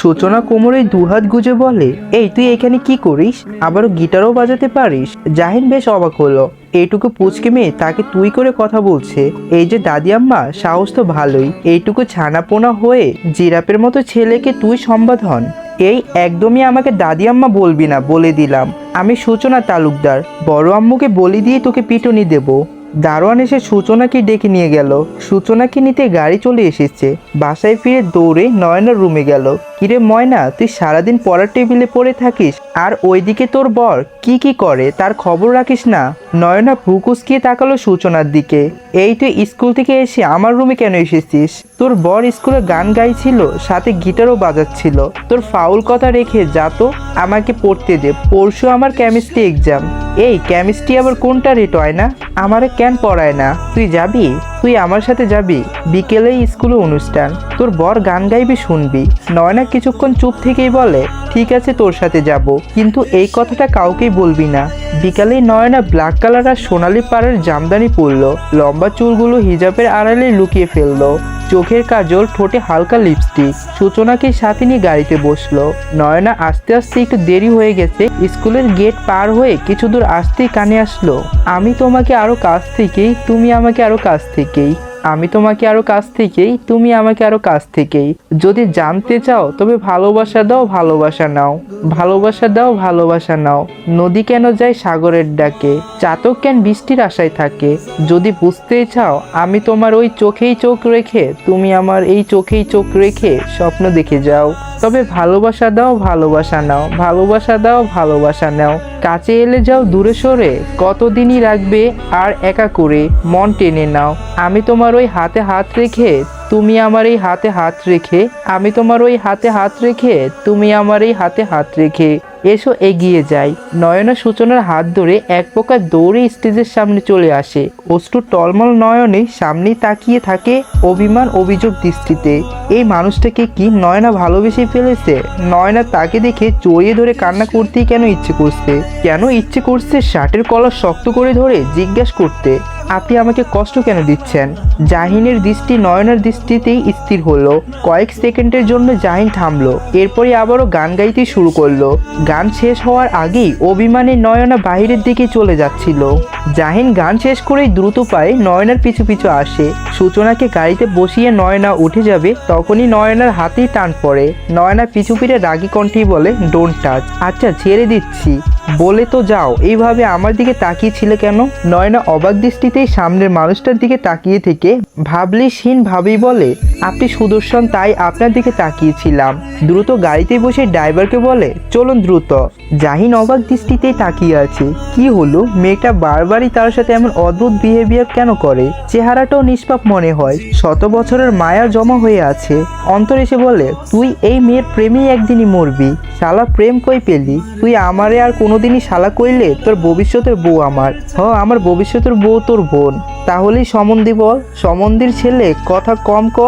সূচনা কোমরে দুহাত গুজে বলে, এই, তুই এখানে কি করিস? আবারও গিটারও বাজাতে পারিস? জাহিন বেশ অবাক হলো। এইটুকু পুচকে মেয়ে, তাকে তুই করে কথা বলছে। এই যে দাদি আম্মা, সাহস তো ভালোই। এইটুকু ছানাপোনা হয়ে জিরাপের মতো ছেলেকে তুই সম্বোধন এই, একদমই আমাকে দাদি আম্মা বলবি না, বলে দিলাম। আমি সূচনা তালুকদার। বড় আম্মুকে বলি দিয়ে তোকে পিটুনি দেবো। দারোয়ান এসে সূচনাকে ডেকে নিয়ে গেল। সূচনাকে নিতে গাড়ি চলে এসেছে। বাসায় ফিরে দৌড়ে নয়নার রুমে গেল। কিরে ময়না, তুই সারাদিন পড়ার টেবিলে পড়ে থাকিস, আর ওইদিকে তোর বর কি কি করে তার খবর রাখিস না? নয়না ভুকুসকিয়ে তাকালো সূচনার দিকে। এই তুই স্কুল থেকে এসে আমার রুমে কেন এসেছিস? তোর বর স্কুলে গান গাইছিল, সাথে গিটারও বাজাচ্ছিল। তোর ফাউল কথা রেখে যা তো, আমাকে পড়তে দে, পরশু আমার কেমিস্ট্রি এক্সাম এই কেমিস্ট্রি আবার কোনটা রেট হয় না? আমারে কেন পড়ায় না? তুই যাবি? তুই আমার সাথে যাবি? বিকেলে স্কুলে অনুষ্ঠান। তোর বর গান গাইবি শুনবি। নয়না কিছুক্ষণ চুপ থেকেই বলে, ঠিক আছে, তোর সাথে যাব। কিন্তু এই কথাটা কাউকেই বলবি না। বিকালে নয়না ব্ল্যাক কালার আর সোনালি পাড়ের জামদানি পরলো। লম্বা চুলগুলো হিজাবের আড়ালে লুকিয়ে ফেলল। চোখের কাজল ঠোঁটে হালকা লিপস্টিক সূচনাকে সাথে নিয়ে গাড়িতে বসল। নয়না আস্তে আস্তে একটু দেরি হয়ে গেছে। স্কুলের গেট পার হয়ে কিছু দূর আসতেই কানে আসলো। আমি তোমাকে আরও কাছ থেকেই, তুমি আমাকে আরও কাছ থেকেই। আমি তোমাকে আরও কাছ থেকেই, তুমি আমাকে আরও কাছ থেকেই। যদি জানতে চাও, তবে ভালোবাসা দাও, ভালোবাসা নাও। ভালোবাসা দাও, ভালোবাসা নাও। নদী কেন যায় সাগরের ডাকে? চাতক কেন বৃষ্টির আশায় থাকে? যদি বুঝতে চাও, আমি তোমার ওই চোখেই চোখ রেখে, তুমি আমার এই চোখেই চোখ রেখে স্বপ্ন দেখে যাও। তবে ভালোবাসা দাও, ভালোবাসা নাও। ভালোবাসা দাও, ভালোবাসা নাও। কাছে এলে যাও, দূরে সরে। কতদিনই রাখবে আর একা করে মন টেনে নাও। আমি তোমার ওই হাতে হাত রেখে, তুমি আমার এই হাতে হাত রেখে, আমি তোমার ওই হাতে হাত রেখে, তুমি আমার এই হাতে হাত রেখে। এসো এগিয়ে যাই। নয়না সূচনার হাত ধরে এক প্রকার দৌড়ে স্টেজের সামনে চলে আসে। অষ্টু টলমল নয়নে সামনেই তাকিয়ে থাকে অভিমান অভিযোগ দৃষ্টিতে। এই মানুষটাকে কি নয়না ভালোবেসে ফেলেছে? নয়না তাকে দেখে জড়িয়ে ধরে কান্না করতেই কেন ইচ্ছে করছে? কেন ইচ্ছে করছে শার্টের কলার শক্ত করে ধরে জিজ্ঞেস করতে? আপনি আমাকে কষ্ট কেন দিচ্ছেন? জাহিনের দৃষ্টি নয়নার দৃষ্টিতেই স্থির হলো। কয়েক সেকেন্ডের জন্য জাহিন থামলো। এরপরে আবারও গান গাইতে শুরু করল। গান শেষ হওয়ার আগেই অভিমানে নয়না বাইরের দিকে চলে যাচ্ছিল। জাহিন গান শেষ করেই দ্রুত পায়ে নয়নার পিছু পিছু আসে। সূচনাকে গাড়িতে বসিয়ে নয়না উঠে যাবে, তখনই নয়নার হাতেই টান পড়ে। নয়না পিছু ফিরে রাগি কণ্ঠেই বলে ডোন্ট টাচ আচ্ছা ছেড়ে দিচ্ছি। বলে তো যাও। এইভাবে আমার দিকে তাকিয়েছিলে কেন? নয়না অবাক দৃষ্টিতেই সামনের মানুষটার দিকে তাকিয়ে থেকে ভাবলি ভাবলিসহীন ভাবেই বলে, আপনি সুদর্শন, তাই আপনার দিকে তাকিয়েছিলাম। দ্রুত গাড়িতে বসে ড্রাইভারকে বলে, চলুন দ্রুত। জাহিন অবাক দৃষ্টিতেই তাকিয়ে আছে। কি হলো? মেয়েটা বারবারই তার সাথে এমন অদ্ভুত বিহেভিয়ার কেন করে? চেহারাটাও নিষ্পাপ মনে হয়। শত বছরের মায়া জমা হয়ে আছে। অন্তর এসে বলে, তুই এই মেয়ের প্রেমেই একদিনই মরবি। শালা প্রেম কই পেলি? তুই আমারে আর কোনোদিনই শালা কইলে তোর ভবিষ্যতের বউ আমার। হ, আমার ভবিষ্যতের বউ তোর বোন। তাহলেই সমন্ধি বল সমন্দির ছেলে, কথা কম ক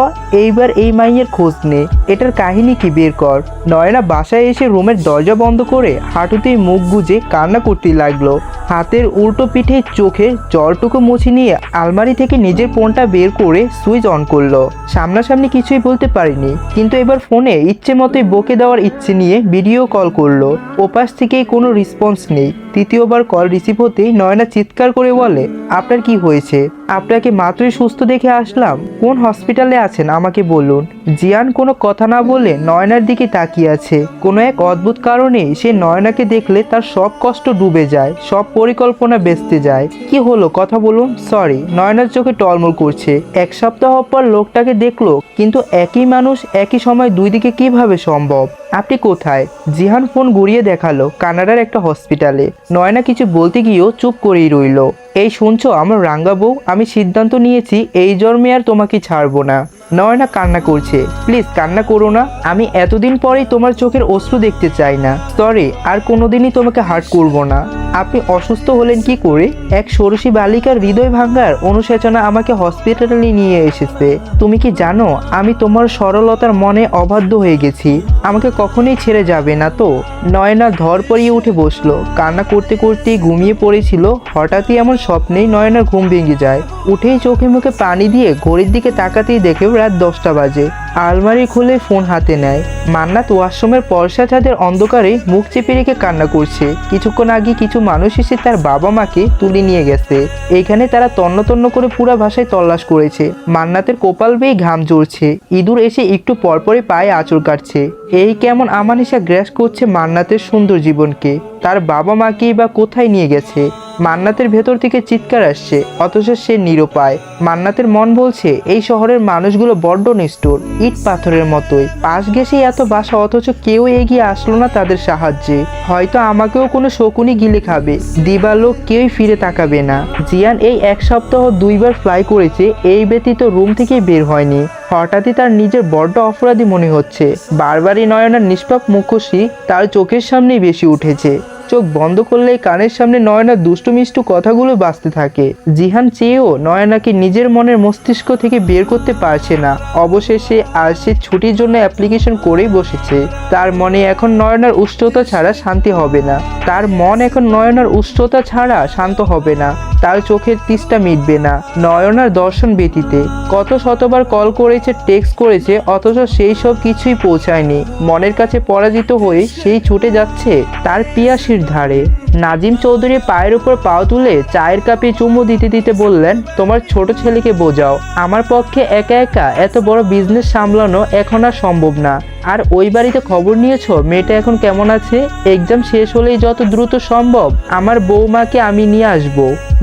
এইবার এই মাইয়ের খোঁজ নে। এটার কাহিনী কি বের কর। নয়না বাসায় এসে রুমের দরজা বন্ধ করে হাঁটুতেই মুখ গুজে কান্না করতে লাগল। হাতের উল্টো পিঠে চোখে জলটুকু মুছে নিয়ে আলমারি থেকে নিজের ফোনটা বের করে সুইচ অন করল। সামনাসামনি কিছুই বলতে পারিনি, কিন্তু এবার ফোনে ইচ্ছে মতোই বকে দেওয়ার ইচ্ছে নিয়ে ভিডিও কল করল। ওপাশ থেকেই কোনো রেসপন্স নেই। তৃতীয়বার কল রিসিভ হতেই নয়না চিৎকার করে বলে, আপনার কি হয়েছে? আপনাকে মাত্রই সুস্থ দেখে আসলাম। কোন হসপিটালে আছেন? আমাকে বলুন। জিয়ান কোনো কথা না বলে নয়নার দিকে তাকিয়ে আছে। কোনো এক অদ্ভুত কারণে সে নয়নাকে দেখলে তার সব কষ্ট ডুবে যায়, সব পরিকল্পনা বেচতে যায়। কি হলো? কথা বলুন। সরি নয়নার চোখে টলমল করছে। এক সপ্তাহ পর লোকটাকে দেখল, কিন্তু একই মানুষ একই সময় দুই দিকে কীভাবে সম্ভব? আপনি কোথায়? জিহান ফোন ঘুরিয়ে দেখাল, কানাডার একটা হসপিটালে নয়না কিছু বলতে গিয়েও চুপ করেই রইল। এই শুনছো, আমার রাঙ্গা বউ? আমি সিদ্ধান্ত নিয়েছি, এই জন্মে আর তোমাকে ছাড়বো না। নয়না কান্না করছে। প্লিজ কান্না করো না, আমি এতদিন পরেই তোমার চোখের অশ্রু দেখতে চাই না। সরি, আর কোনোদিনই তোমাকে হার্ট করব না। আপনি অসুস্থ হলেন কি করে? এক ষোড়শী বালিকার হৃদয় ভাঙ্গার অনুশোচনা আমাকে হসপিটালে নিয়ে এসেছে। তুমি কি জানো, আমি তোমার সরলতার মনে অবাধ্য হয়ে গেছি। আমাকে কখনোই ছেড়ে যাবে না তো? নয়না ধর পরিয়ে উঠে বসল। কান্না করতে করতেই ঘুমিয়ে পড়েছিল। হঠাৎই এমন স্বপ্নেই নয়নার ঘুম ভেঙে যায়। উঠেই চোখে মুখে পানি দিয়ে ঘড়ির দিকে তাকাতেই দেখে রাত দশটা বাজে। আলমারি খুলে ফোন হাতে নেয়। মান্নাত ওয়াশরুমের পরশা ছাদের অন্ধকারে মুখ চেপে রেখে কান্না করছে। কিছুক্ষণ আগে কিছু মানুষ এসে তার বাবা মাকে তুলে নিয়ে গেছে। এখানে তারা তন্ন তন্ন করে পুরা ভাষায় তল্লাশ করেছে। মান্নাতের কোপাল বেয়ে ঘাম ঝরছে। ইঁদুর এসে একটু পরপরই পায়ে আঁচড় কাটছে। এই কেমন আমানিশা গ্রাস করছে মান্নাতের সুন্দর জীবনকে। তার বাবা মাকেই বা কোথায় নিয়ে গেছে? মান্নাতের ভেতর থেকে চিৎকার আসছে, অথচ সে নিরুপায়। মান্নাতের মন বলছে, এই শহরের মানুষগুলো বড্ড নিষ্ঠুর, ইট পাথরের মতোই। পাশ ঘেসেই এত বাসা, অথচ কেউ এগিয়ে আসলো না তাদের সাহায্যে। হয়তো আমাকেও কোনো শকুনি গিলে খাবে দিবালোক কেউই ফিরে তাকাবে না। জিয়ান এই এক সপ্তাহ দুইবার ফ্লাই করেছে, এই ব্যতীত রুম থেকে বের হয়নি। হঠাৎই তার নিজের বড্ড অপরাধী মনে হচ্ছে। বারবারই নয়নার নিষ্পাপ মুখোশই তার চোখের সামনেই বেশি উঠেছে। চোখ বন্ধ করলে কানের সামনে নয়নার দুষ্টু মিষ্টু কথাগুলো বাঁচতে থাকে। জিহান চেয়েও নয়নাকে নিজের মনের মস্তিষ্ক থেকে বের করতে পারছে না। অবশেষে আর সে ছুটির জন্য অ্যাপ্লিকেশন করেই বসেছে। তার মনে এখন নয়নার উষ্ণতা ছাড়া শান্তি হবে না। তার মন এখন নয়নার উষ্ণতা ছাড়া শান্ত হবে না। তার চোখের তিষ্টা মিটবে না। নয়নার দর্শন ব্যতীতে। কত শতবার কল করেছে টেক্সট করেছে, অথচ সেই সব কিছুই পৌঁছায়নি। মনের কাছে পরাজিত হয়ে সেই ছুটে যাচ্ছে তার পিয়াসির ধারে। নাজিম চৌধুরী পায়ের উপর পাও তুলে চায়ের কাপে চুমু দিতে দিতে বললেন, তোমার ছোট ছেলেকে বোঝাও। আমার পক্ষে একা একা এত বড় বিজনেস সামলানো এখন আর সম্ভব না। আর ওই বাড়িতে খবর নিয়েছো, মেয়েটা এখন কেমন আছে? এক্সাম শেষ হলেই যত দ্রুত সম্ভব আমার বৌমাকে আমি নিয়ে আসব।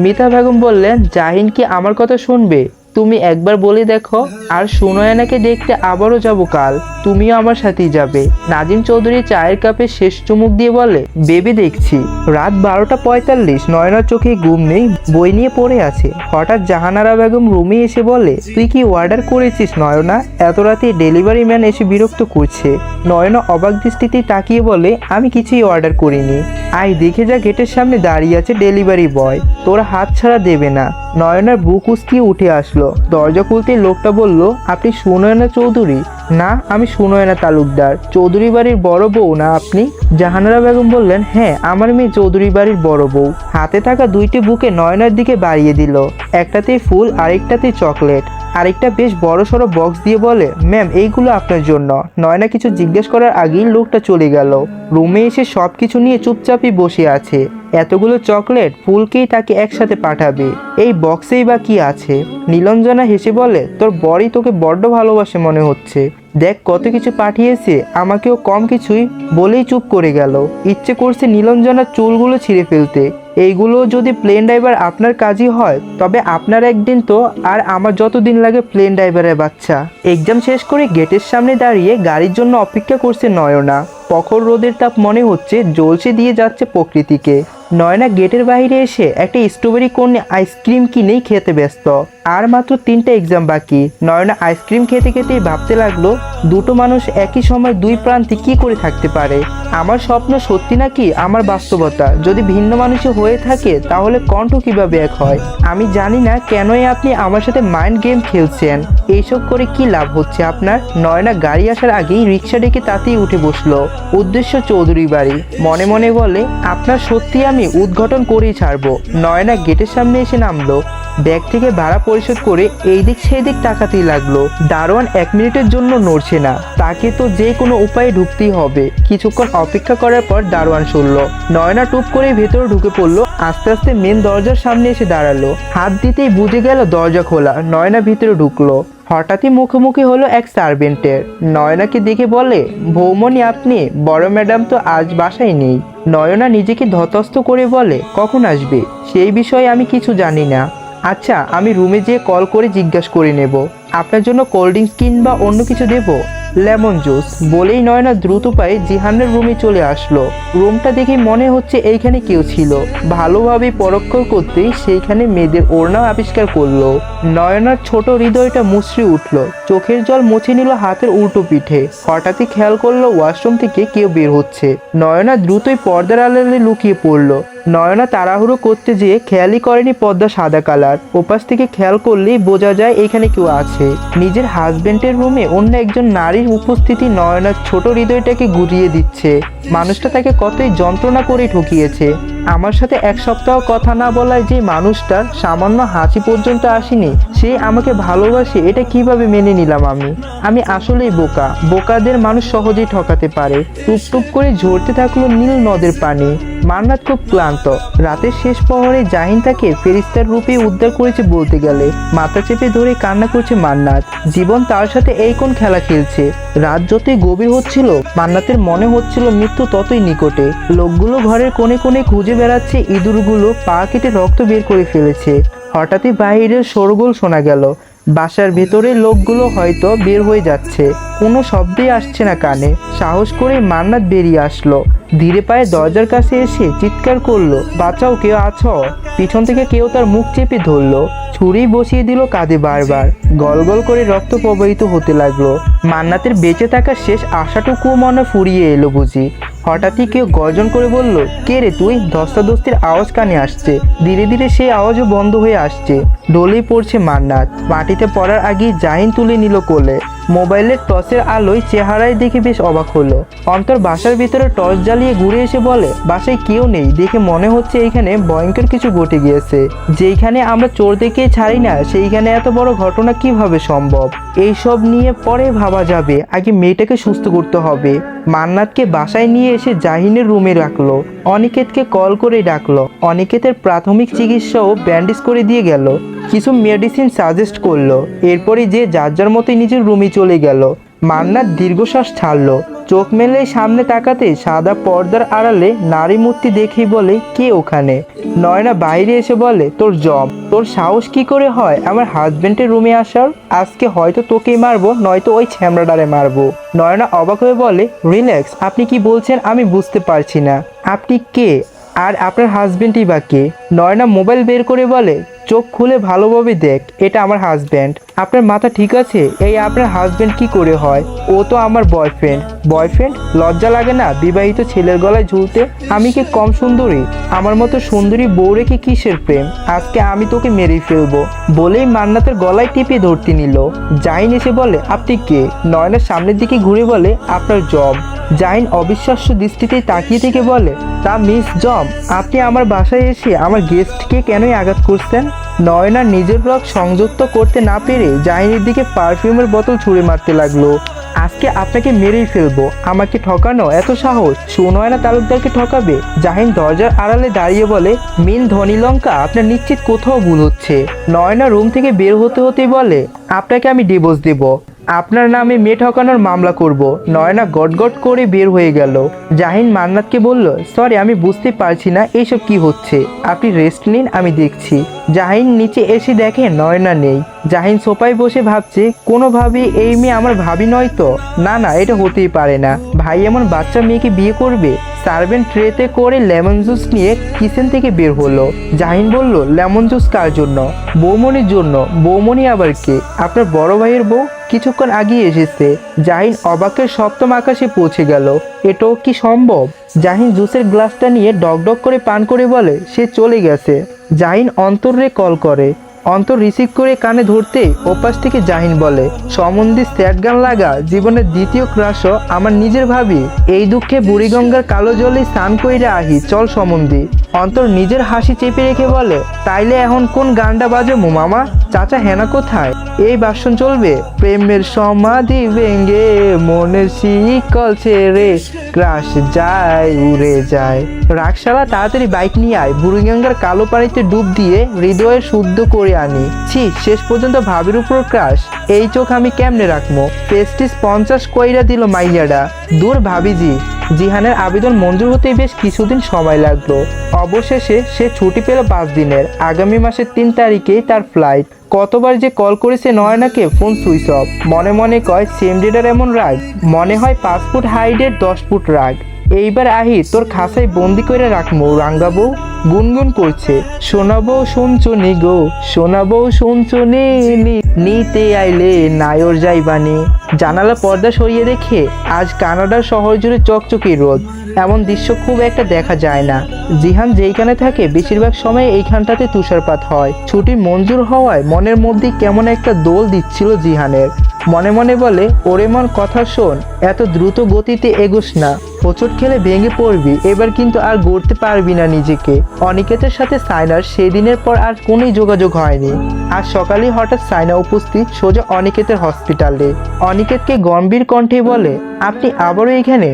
মিতা বেগম বললেন, জাহিন কি আমার কথা শুনবে? তুমি একবার বলে দেখো, আর সুনয়নাকে দেখতে আবারও যাব কাল। তুমিও আমার সাথেই যাবে। নাজিম চৌধুরী চায়ের কাপে শেষ চুমুক দিয়ে বলে, বেবি দেখছি। রাত বারোটা পঁয়তাল্লিশ, নয়নার চোখে ঘুম নেই, বই নিয়ে পড়ে আছে। হঠাৎ জাহানারা বেগম রুমে এসে বলে, তুই কি অর্ডার করেছিস নয়না? এত রাতে ডেলিভারি ম্যান এসে বিরক্ত করছে। নয়না অবাক দৃষ্টিতে তাকিয়ে বলে, আমি কিছুই অর্ডার করিনি। আই দেখে যা গেটের সামনে দাঁড়িয়ে আছে ডেলিভারি বয়। তোর হাত ছাড়া দেবে না। নয়নার বুক উস্কিয়ে উঠে আসলো। দরজা খুলতে লোকটা বলল, আপনি সুনয়না চৌধুরী? না, আমি সুনয়না তালুকদার। চৌধুরী বাড়ির বড় বউ না আপনি? জাহানারা বেগম বললেন হ্যাঁ আমার মেয়ে চৌধুরী বাড়ির বড় বউ। হাতে থাকা দুইটি বুকে নয়নার দিকে বাড়িয়ে দিল। একটাতে ফুল, আরেকটাতে চকলেট। আরেকটা বেশ বড় সড়ো বক্স দিয়ে বলে ম্যাম এইগুলো আপনার জন্য। নয়না কিছু জিজ্ঞেস করার আগেই লোকটা চলে গেল। রুমে এসে সব কিছু নিয়ে চুপচাপই বসে আছে। এতগুলো চকলেট ফুলকেই তাকে একসাথে পাঠাবে। এই বক্সেই বা কি আছে? নীলঞ্জনা হেসে বলে, তোর বড়ই তোকে বড্ড ভালোবাসে মনে হচ্ছে। দেখ কত কিছু পাঠিয়েছে, আমাকেও কম কিছুই। বলেই চুপ করে গেল। ইচ্ছে করছে নীলঞ্জনার চুলগুলো ছিঁড়ে ফেলতে। এইগুলো যদি প্লেন ড্রাইভার আপনার কাজই হয়, তবে আপনার একদিন তো আর আমার যত দিন লাগে প্লেন ড্রাইভারের বাচ্চা। এক্সাম শেষ করে গেটের সামনে দাঁড়িয়ে গাড়ির জন্য অপেক্ষা করছে নয়না। প্রখর রোদের তাপ মনে হচ্ছে জ্বলসে দিয়ে যাচ্ছে প্রকৃতিকে। নয়না গেটের বাইরে এসে একটা স্ট্রবেরি কোন আইসক্রিম কিনেই খেতে ব্যস্ত। আর মাত্র তিনটা এক্সাম বাকি। নয়না আইসক্রিম খেতে খেতেই ভাবতে লাগল, দুটো মানুষ একই সময় দুই প্রান্তে কি করে থাকতে পারে? আমার স্বপ্ন সত্যি নাকি আমার বাস্তবতা? যদি ভিন্ন মানুষে হয়ে থাকে, তাহলে কণ্ঠ কীভাবে এক হয়? আমি জানি না কেনই আপনি আমার সাথে মাইন্ড গেম খেলছেন। এইসব করে কি লাভ হচ্ছে আপনার? নয়না গাড়ি আসার আগেই রিক্সা ডেকে তাতেই উঠে বসল। উদ্দেশ্য চৌধুরী বাড়ি। মনে মনে বলে, আপনার সত্যি আমি উদ্ঘাটন করেই ছাড়বো। নয়না গেটের সামনে এসে নামলো। ব্যাগ থেকে ভাড়া পরিশোধ করে এই দিক সেই দিক তাকাতেই লাগল। দারোয়ান এক মিনিটের জন্য নড়ছে না। তাকে তো যে কোনো উপায়ে ঢুকতেই হবে। কিছুক্ষণ অপেক্ষা করার পর দারোয়ান শুনলো। নয়না টুপ করে ভেতরে ঢুকে পড়ল। আস্তে আস্তে মেন দরজার সামনে এসে দাঁড়াল। হাত দিতেই বুঝে গেল দরজা খোলা। নয়না ভিতরে ঢুকলো। হঠাৎই মুখোমুখি হলো এক সার্ভেন্টের নয়নাকে দেখে বলে বৌমনি আপনি, বড় ম্যাডাম তো আজ বাসায় নেই। নয়না নিজেকে ধতস্থ করে বলে, কখন আসবে? সেই বিষয়ে আমি কিছু জানি না। আচ্ছা আমি রুমে যেয়ে কল করে জিজ্ঞাসা করে নেব। আপনার জন্য কোল্ড ড্রিঙ্কস কিনবা অন্য কিছু দেব? Lemon juice. বলেই নয়না দ্রুত পায়ে জিহানের রুমে চলে আসলো। রুমটা দেখে মনে হচ্ছে এইখানে কেউ ছিল। ভালোভাবে পরক্ষর করতেই সেইখানে মেয়েদের ওড়না আবিষ্কার করল। নয়নার ছোট হৃদয়টা মুচড়ে উঠল। চোখের জল মুছে নিল হাতের উল্টো পিঠে। হঠাৎই খেয়াল করল ওয়াশরুম থেকে কেউ বের হচ্ছে। নয়না দ্রুতই পর্দার আড়ালে লুকিয়ে পড়ল। নয়না তাড়াহুড়ো করতে যেয়ে খেয়ালই করেনি পদ্মা সাদা কালার। ওপাশ থেকে খেয়াল করলেই বোঝা যায় এখানে কেউ আছে। নিজের হাজবেন্ডের রুমে অন্য একজন নারীর উপস্থিতি নয়নার ছোট হৃদয়টাকে গুরিয়ে দিচ্ছে। মানুষটা তাকে কতই যন্ত্রণা করে ঠকিয়েছে। আমার সাথে এক সপ্তাহ কথা না বলায় যে মানুষটার সামান্য হাসি পর্যন্ত আসেনি, সে আমাকে ভালোবাসে, এটা কীভাবে মেনে নিলাম আমি? আমি আসলেই বোকা। বোকাদের মানুষ সহজেই ঠকাতে পারে। টুপ টুপ করে ঝরতে থাকল নীল নদের পানি। মান্নাত খুব ক্লান্ত। রাতের শেষ প্রহরে জাহিন তাকে ফেরিস্তার রূপে উদ্ধার করেছে বলতে গেলে। মাথা চেপে ধরে কান্না করছে মান্নাত জীবন তার সাথে এই কোন খেলা খেলছে? রাত যতই গভীর হচ্ছিল মান্নাতের মনে হচ্ছিল মৃত্যু ততই নিকটে। লোকগুলো ঘরের কোণে কোণে খুঁজে বেড়াচ্ছে ইঁদুরগুলো, পা কেটে রক্ত বের করে ফেলেছে। হঠাৎই বাইরের শোরগোল শোনা গেল। বাসার ভেতরে লোকগুলো হয়তো বের হয়ে যাচ্ছে। কোনো শব্দই আসছে না কানে। সাহস করে মান্নাত বেরিয়ে আসলো। ধীরে পায়ে দরজার কাছে এসে চিৎকার করল, বাঁচাও, কেউ আছো? পিছন থেকে কেউ তার মুখ চেপে ধরলো। ছুরি বসিয়ে দিল কাঁধে বারবার। গল গল করে রক্ত প্রবাহিত হতে লাগল। মান্নাতের বেঁচে থাকার শেষ আশাটুকু মনে ফুরিয়ে এলো বুঝি। হঠাৎই কেউ গর্জন করে বলল, কে রে তুই? ধস্তাধস্তির আওয়াজ কানে আসছে। ধীরে ধীরে সেই আওয়াজও বন্ধ হয়ে আসছে। ডলেই পড়ছে মান্নাত। মাটিতে পড়ার আগেই জাহিন তুলে নিল কোলে। মোবাইলের টর্চের আলোয় চেহারায় দেখে বেশ অবাক হলো। অন্তর বাসার ভিতরে টর্চ জ্বালিয়ে ঘুরে এসে বলে, বাসায় কেউ নেই। দেখে মনে হচ্ছে এখানে ভয়ঙ্কর কিছু ঘটে গিয়েছে। যেইখানে আমরা চোর দেখে ছাড়ি না, সেইখানে এত বড় ঘটনা কীভাবে সম্ভব? এইসব নিয়ে পরে ভাবা যাবে। আগে মেয়েটাকে সুস্থ করতে হবে। মান্নাতকে বাসায় নিয়ে এসে জাহিনের রুমে রাখল। অনিকেতকে কল করে ডাকলো। অনিকেতের প্রাথমিক চিকিৎসাও ব্যান্ডেজ করে দিয়ে গেল। কিছু মেডিসিন সাজেস্ট করল। এরপরে যে যার যার মতোই নিজের রুমে চলে গেল। মান্নাত দীর্ঘশ্বাস ছাড়লো। চোখ মেলে সামনে তাকাতে সাদা পর্দার আড়ালে নারী মূর্তি দেখেই বলে, কে ওখানে? নয়না বাইরে এসে বলে, তোর জব তোর সাহস কি করে হয় আমার হাজবেন্ডের রুমে আসার? আজকে হয়তো তোকেই মারবো, নয়তো ওই ছ্যামড়াডারে মারবো। নয়না অবাক হয়ে বলে, রিল্যাক্স, আপনি কি বলছেন আমি বুঝতে পারছি না। আপনি কে? আর আপনার হাজবেন্ডই বা কে? নয়না মোবাইল বের করে বলে, চোখ খুলে ভালোভাবে দেখ, এটা আমার হাজব্যান্ড আপনার মাথা ঠিক আছে? এই আপনার হাজব্যান্ড কি করে হয়? ও তো আমার বয়ফ্রেন্ড বয়ফ্রেন্ড লজ্জা লাগে না বিবাহিত ছেলের গলায় ঝুলতে? আমি কি কম সুন্দরী? আমার মতো সুন্দরী বউ রেখে কিসের প্রেম? আজকে আমি তোকে মেরেই ফেলব। বলেই মান্নাতের গলায় টিপে ধরতে নিল। জাহিন এসে বলে, আপনি কে? নয়নার সামনের দিকে ঘুরে বলে, আপনার জব। জাহিন অবিশ্বাস্য দৃষ্টিতে তাকিয়ে থেকে বলে, তা মিস জম আপনি আমার বাসায় এসে আমার গেস্টকে কেনই আঘাত করছেন? নয়না নিজের ব্লগ সংযুক্ত করতে না পেরে জাহিনীর দিকে পারফিউমের বোতল ছুঁড়ে মারতে লাগল। আজকে আপনাকে মেরেই ফেলব। আমাকে ঠকানো এত সাহস, সুনয়না তালুকদারকে ঠকাবে? জাহিন দরজার আড়ালে দাঁড়িয়ে বলে, মিন ধনী লঙ্কা, আপনার নিশ্চিত কোথাও ভুল হচ্ছে। নয়না রুম থেকে বের হতে হতেই বলে, আপনাকে আমি ডিভোর্স দেব। আপনার নামে মেয়ে ঠকানোর মামলা করব, নয়না গটগট করে বের হয়ে গেল। জাহিন মান্নাতকে বলল, সরি, আমি বুঝতে পারছি না এইসব কি হচ্ছে? আপনি রেস্ট নিন, আমি দেখছি। জাহিন নিচে এসে দেখে নয়না নেই। জাহিন সোফায় বসে ভাবছে, কোনোভাবে এই মেয়ে আমার ভাবি নয় তো? না না, এটা হতেই পারে না। ভাই এমন বাচ্চা মেয়েকে বিয়ে করবে? সার্ভেন্ট ট্রেতে করে লেমন জুস নিয়ে কিচেন থেকে বের হলো। জাহিন বলল, লেমন জুস কার জন্য? বৌমনির জন্য? বৌমনি আবার কে? আপনার বড় ভাইয়ের বউ কিছুক্ষণ আগেই এসেছে। জাহিন অবাকের সপ্তম আকাশে পৌঁছে গেল। এটাও কি সম্ভব? জাহিন জুসের গ্লাসটা নিয়ে ডকডক করে পান করে বলে, সে চলে গেছে। জাহিন অন্তরে কল করে অন্তর রিসিভ করে কানে ধরতে ওপাশ থেকে জাহিন বলে সম্বন্ধে স্যাট গান লাগা, জীবনের দ্বিতীয় ক্রাশও আমার নিজের ভাবি। এই দুঃখে বুড়িগঙ্গার কালো জলে স্নান কইরা আহি, চল সম্বন্ধে অন্তর নিজের হাসি চেপে রেখে বলে, তাইলে এখন কোন গানটা বাজে মামা? চাচা হেনা কোথায়? এই বাসন চলবে। প্রেমের সমাধি ভেঙ্গে মনের শিকল ছেড়ে ক্রাশ যায়, উড়ে যায়। রাগশালা, তাড়াতাড়ি বাইক নিয়ে আয়। বুড়িগঙ্গার কালো পানিতে ডুব দিয়ে হৃদয়ে শুদ্ধ করে আনি। ছি, শেষ পর্যন্ত ভাবির উপর ক্রাশ। এই চোখ আমি কেমনে রাখব? পেস্টিস পঞ্চাশ কইরা দিল মাইয়াডা দূর ভাবিজি। জিহানের আবেদন মঞ্জুর হতে বেশ কিছুদিন সময় লাগল। অবশেষে সে ছুটি পেল পাঁচ দিনের। আগামী মাসের তিন তারিখেই তার ফ্লাইট কতবার যে কল করেছে নয়নাকে ফোন সুইচ অফ মনে মনে কয় সেম ডেটার এমন রাগ। মনে হয়, পাঁচ ফুট হাইডের দশ ফুট রাগ। এইবার আহি তোর খাসায় বন্দি করে রাখব রাঙ্গাবো গুনগুন করছে। শোনাবো শুনছো নি গো শোনাবো শুনছো নি- নিতে আইলে নায়র যাইবানি। জানালা পর্দা সরিয়ে দেখে আজ কানাডার শহর জুড়ে চকচকে রোদ। এমন দৃশ্য খুব একটা দেখা যায় না। জিহান যেইখানে থাকে, বেশিরভাগ সময় এইখানটাতে তুষারপাত হয়। ছুটি মঞ্জুর হওয়ায় মনের মধ্যে কেমন একটা দোল দিচ্ছিল জিহানের। মনে মনে বলে, ওরে মন, কথা শোন, এত দ্রুত গতিতে এগোস না। হোঁচট খেলে ভেঙে পড়বি, এবার কিন্তু আর গড়তে পারবি না নিজেকে। অনিকেতের সাথে সাইনার সেদিনের পর আর কোনোই যোগাযোগ হয়নি। আজ সকালেই হঠাৎ সাইনা উপস্থিত সোজা অনিকেতের হসপিটালে। অনিকেতকে গম্ভীর কণ্ঠে বলে, আপনি আবারও এখানে?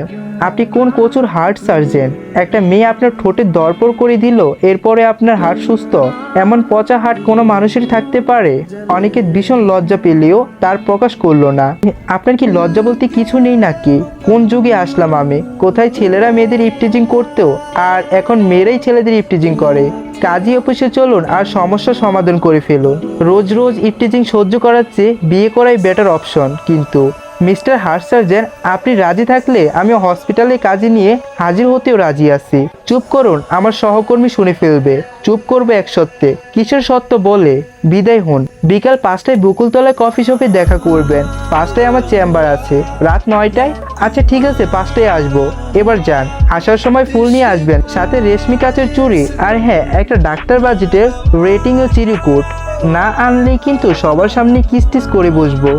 আপনি কোন কচুর হার্ট সার্জেন একটা মেয়ে আপনার ঠোঁটে দরপর করে দিল, এরপরে আপনার হার্ট সুস্থ। এমন পচা হার্ট কোনো মানুষের থাকতে পারে? অনেকে ভীষণ লজ্জা পেলেও তার প্রকাশ করল না। আপনার কি লজ্জা বলতে কিছু নেই নাকি? কোন যুগে আসলাম আমি? কোথায় ছেলেরা মেয়েদের ইফটিজিং করতো? আর এখন মেয়েরাই ছেলেদের ইফটিজিং করে। কাজী অফিসে চলুন আর সমস্যা সমাধান করে ফেলুন। রোজ রোজ ইফটিজিং সহ্য করার চেয়ে বিয়ে করাই বেটার অপশন কিন্তু মিস্টার হার্ট সার্জন, আপনি রাজি থাকলে আমি হসপিটালে কাজে নিয়ে হাজির হতেও রাজি আছি। চুপ করুন, আমার সহকর্মী শুনে ফেলবে। চুপ করবে এক সত্ত্বে কিসের সত্য বলে? বিদায় হন। বিকাল পাঁচটায় বকুলতলায় কফি শপে দেখা করবেন। পাঁচটায় আমার চেম্বার আছে। রাত নয়টায়? আচ্ছা ঠিক আছে, পাঁচটায় আসব। এবার যান। আসার সময় ফুল নিয়ে আসবেন। সাথে রেশমি কাচের চুড়ি আর হ্যাঁ একটা ডাক্তার বাজেটের রেটিং ও চিরিকুট। না আনলেই কিন্তু সবার সামনে কিস্টিস করে বসবো।